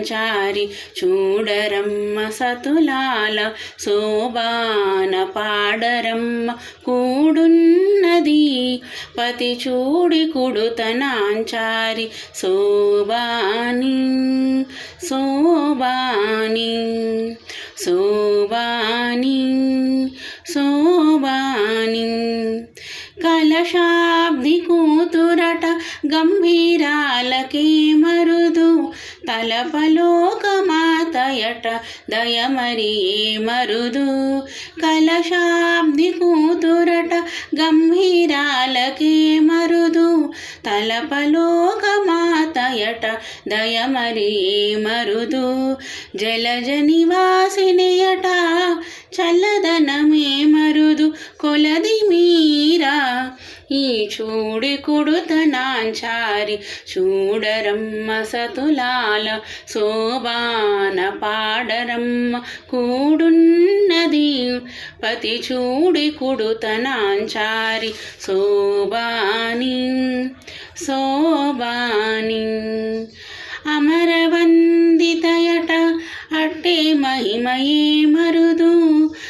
సంచారి చూడరమ్మ సతులాల శోభాన పాడరమ్మ కూడున్నది. పతి చూడి కుడుతనాంచారి శోభాని శోభాని శోభాని శోభాని. కలశాబ్ది కూతురట గంభీరాలకే మరు తలపలోకమాతయట దయమరి మరుదు కలశాబ్ది కూతురట గంభీరాలకే మరుదు. తలపలోకమాతయట దయమరి మరుదు జలజ నివాసినియట చల్లదనమే మరుదు. కొలది ఈ చూడి కుడుతనాంచారి చూడరమ్మ సతులాల శోభాన పాడరమ్మ కూడున్నది. పతి చూడి కుడుతనాంచారి శోభాని శోభాని. అమరవందితయట అట్టే మహిమయే మరుదు.